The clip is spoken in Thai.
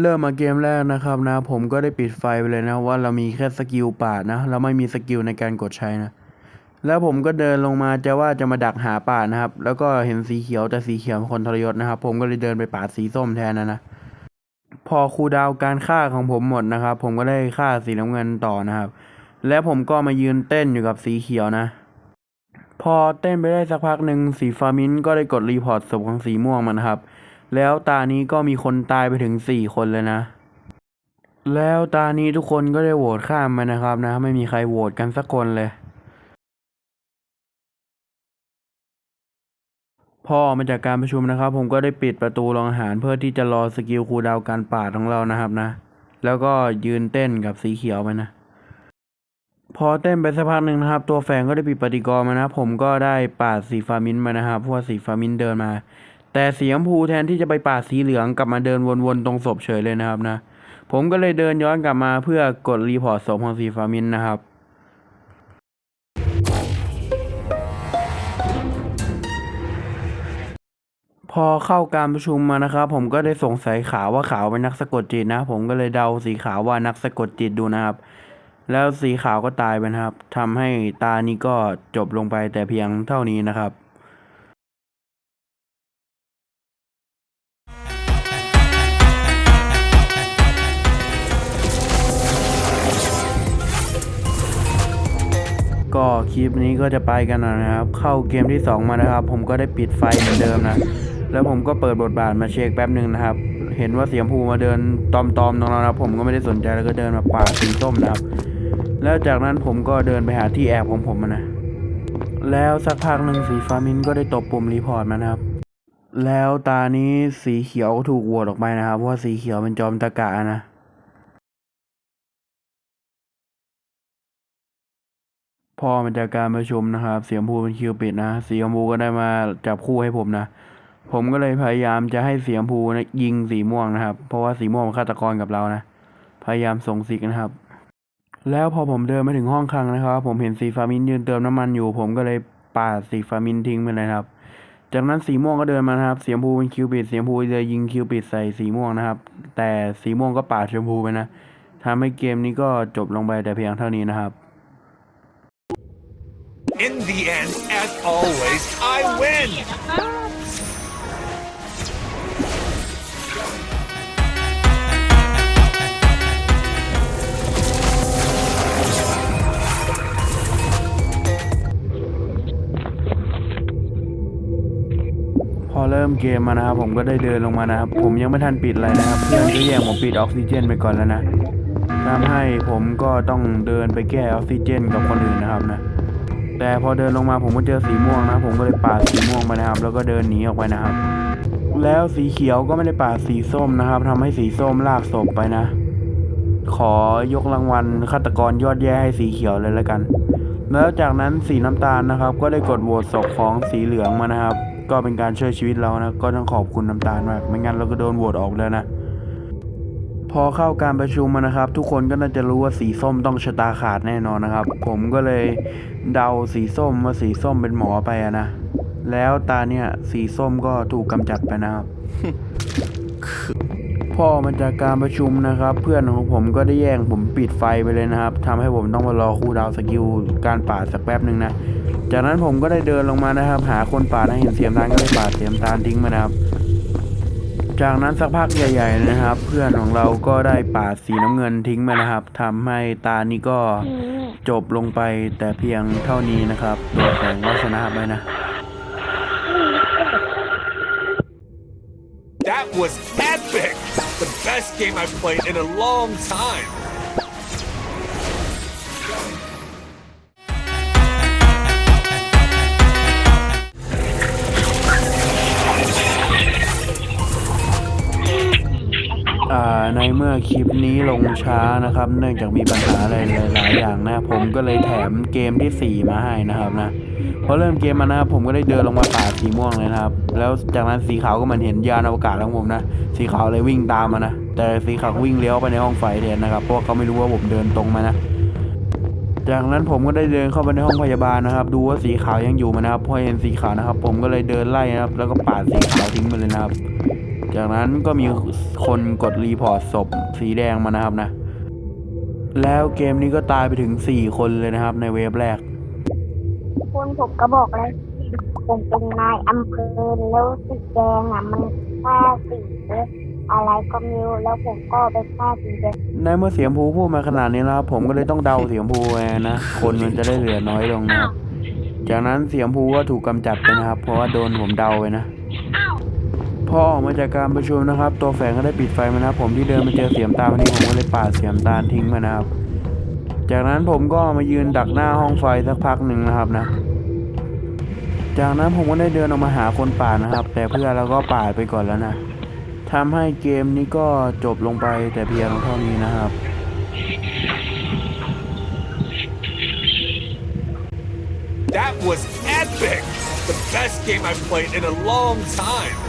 เริ่มมาเกมแรกนะครับนะ ผมก็ได้ปิดไฟไปเลยนะว่าเรามีแค่สกิลปาดนะ เราไม่มีสกิลในการกดใช้นะ แล้วผมก็เดินลงมาจะว่าจะมาดักหาปาดนะครับ แล้วก็เห็นสีเขียวแต่สีเขียวเป็นคนทรยศนะครับ ผมก็เลยเดินไปปาดสีส้มแทนนะนะ พอคูดาวการฆ่าของผมหมดนะครับ ผมก็ได้ฆ่าสีน้ำเงินต่อนะครับ แล้วผมก็มายืนเต้นอยู่กับสีเขียวนะ พอเต้นไปได้สักพักหนึ่งสีฟามินก็ได้กดรีพอร์ตศพของสีม่วงมานครับ แล้วตานี้ก็มีคนตายไปถึงสี่คนเลยนะ แล้วตานี้ทุกคนก็ได้โหวตข้ามไปนะครับนะ ไม่มีใครโหวตกันสักคนเลยพอออกมาจากการประชุมนะครับ ผมก็ได้ปิดประตูโรงอาหารเพื่อที่จะรอสกิลคูดาวการปาดของเรานะครับนะ แล้วก็ยืนเต้นกับสีเขียวไปนะพอเต้นไปสักพักหนึ่งนะครับ ตัวแฝงก็ได้ปิดปฏิกรณ์มานะ ผมก็ได้ปาดสีฟามิ้นมานะครับเพราะว่าสีฟามิ้นเดินมา แต่สีชมพูแทนที่จะไปปาดสีเหลืองกลับมาเดินวนๆตรงศพเฉยเลยนะครับนะ ผมก็เลยเดินย้อนกลับมาเพื่อกดรีพอร์ตศพของสีฟ้ามินนะครับพอเข้าการประชุมมานะครับ ผมก็ได้สงสัยขาวว่าขาวเป็นนักสะกดจิตนะ ผมก็เลยเดาสีขาวว่านักสะกดจิตดูนะครับ แล้วสีขาวก็ตายไปนะครับทำให้ตานี้ก็จบลงไปแต่เพียงเท่านี้นะครับ ก็คลิปนี้ก็จะไปกันหน่อยนะครับ เข้าเกมที่ 2 มานะครับ ผมก็ได้ปิดไฟเหมือนเดิมนะ แล้วผมก็เปิดบทบาทมาเช็คแป๊บหนึ่งนะครับ เห็นว่าเสียงภูมาเดินตอมๆตรงนั้นนะครับผมก็ไม่ได้สนใจแล้วก็เดินมาป่าสีส้มนะครับ แล้วจากนั้นผมก็เดินไปหาที่แอบของผมนะ แล้วสักพักหนึ่งสีฟ้ามินก็ได้ตบปุ่มรีพอร์ตมานะครับ แล้วตานี้สีเขียวถูกโหวตออกไปนะครับเพราะว่าสีเขียวเป็นจอมตะกะนะ พ่อมันจากการประชุมนะครับ เสียงภูเป็นคิวปิดนะสีชมพูก็ได้มาจับคู่ให้ผมนะ ผมก็เลยพยายามจะให้เสียงภูนะยิงสีม่วงนะครับ เพราะว่าสีม่วงเป็นฆาตกรกับเรานะ พยายามส่งสิกนะครับ แล้วพอผมเดินมาถึงห้องคลังนะครับ ผมเห็นสีฟามินยืนเติมน้ำมันอยู่ ผมก็เลยปาดสีฟามินทิ้งไปเลยครับ จากนั้นสีม่วงก็เดินมานะครับ เสียงภูเป็นคิวปิดเสียงภูเลยยิงคิวปิดใส่สีม่วงนะครับ แต่สีม่วงก็ปาดชมพูไปนะทำให้เกมนี้ก็จบลงไปแต่เพียงเท่านี้นะครับ In the end, as always, I win! พอเริ่มเกมมานะครับ ผมก็ได้เดินลงมานะครับ ผมยังไม่ทันปิดอะไรนะครับ เพื่อนก็แย่งผมปิดออกซิเจนไปก่อนแล้วนะทำให้ผมก็ต้องเดินไปแก้ออกซิเจนกับคนอื่นนะครับนะ แต่พอเดินลงมาผมก็เจอสีม่วงนะผมก็เลยปาดสีม่วงไปนะครับ แล้วก็เดินหนีออกไปนะครับ แล้วสีเขียวก็ไม่ได้ปาดสีส้มนะครับทำให้สีส้มลากศพไปนะ ขอยกรางวัลฆาตกรยอดแย่ให้สีเขียวเลยแล้วกัน แล้วจากนั้นสีน้ำตาลนะครับ ก็ได้กดโหวตศพของสีเหลืองมานะครับ ก็เป็นการช่วยชีวิตเรานะก็ต้องขอบคุณน้ำตาลมากไม่งั้นเราก็โดนโหวตออกแล้วนะ พอเข้าการประชุมมานะครับ ทุกคนก็น่าจะรู้ว่าสีส้มต้องชะตาขาดแน่นอนนะครับ ผมก็เลยเดาสีส้มว่าสีส้มเป็นหมอไปอะนะ แล้วตาเนี่ยสีส้มก็ถูกกำจัดไปนะครับพอมาจากการประชุมนะครับ เพื่อนของผมก็ได้แย่งผมปิดไฟไปเลยนะครับทำให้ผมต้องมารอคูดาวสกิลการปาดสักแป๊บหนึ่งนะ จากนั้นผมก็ได้เดินลงมานะครับ หาคนปาดนะเห็นเสียมตาลก็ได้ปาดเสียมตาลทิ้งมานะครับ จากนั้นสักพักใหญ่ ๆ นะครับ เพื่อนของเราก็ได้ปาดสีน้ำเงินทิ้งไปนะครับทำให้ตานี้ก็จบลงไปแต่เพียงเท่านี้นะครับตัวแสงวัชนะไปนะ That was epic! The best game I've played in a long time! ในเมื่อคลิปนี้ลงช้านะครับ เนื่องจากมีปัญหาอะไรหลายๆอย่างนะ ผมก็เลยแถมเกมที่ 4 มาให้นะครับนะพอเริ่มเกมมานะครับผมก็ได้เดินลงมาปาดสีม่วงเลยนะครับ แล้วจากนั้นสีขาวก็มันเห็นยานอวกาศของผมนะ สีขาวเลยวิ่งตามมานะ แต่สีขาววิ่งเลี้ยวไปในห้องไฟแทนนะครับ เพราะเขาไม่รู้ว่าผมเดินตรงมานะจากนั้นผมก็ได้เดินเข้าไปในห้องพยาบาลนะครับ ดูว่าสีขาวยังอยู่ไหมนะครับพอเห็นสีขาวนะครับ ผมก็เลยเดินไล่นะครับ แล้วก็ปาดสีขาวทิ้งไปเลยนะครับ จากนั้นก็มีคนกดรีพอร์ตศพสีแดงมานะครับนะ แล้วเกมนี้ก็ตายไปถึง4คนเลยนะครับ ในเวฟแรกคุณผมก็บอกแล้วผมเป็นนายอำเภอแล้วสีแดงอะมันฆ่าสีอะไรก็ไม่รู้แล้วผมก็ไปฆ่าสีแดงในเมื่อเสียงภูพูดมาขนาดนี้แล้วครับผมก็เลยต้องเดาเสียงภูไงนะคนมันจะได้เหลือน้อยลงนะครับจากนั้นเสียงภูก็ถูกกำจัดไปนะครับ เพราะว่าโดนผมเดาไปนะพ อออกมาจากการประชุมนะครับ ตัวแฝงก็ได้ปิดไฟมานะครับผมที่เดินมาเจอเสียมตาลวันนี้ผมก็เลยปาดเสียมตาลทิ้งมานะครับ จากนั้นผมก็มายืนดักหน้าห้องไฟสักพักหนึ่งนะครับนะ จากนั้นผมก็ได้เดินออกมาหาคนป่านะครับ แต่เพื่อนเราก็ป่าไปก่อนแล้วนะทำให้เกมนี้ก็จบลงไปแต่เพียงเท่านี้นะครับ That was epic! The best game I've played in a long time.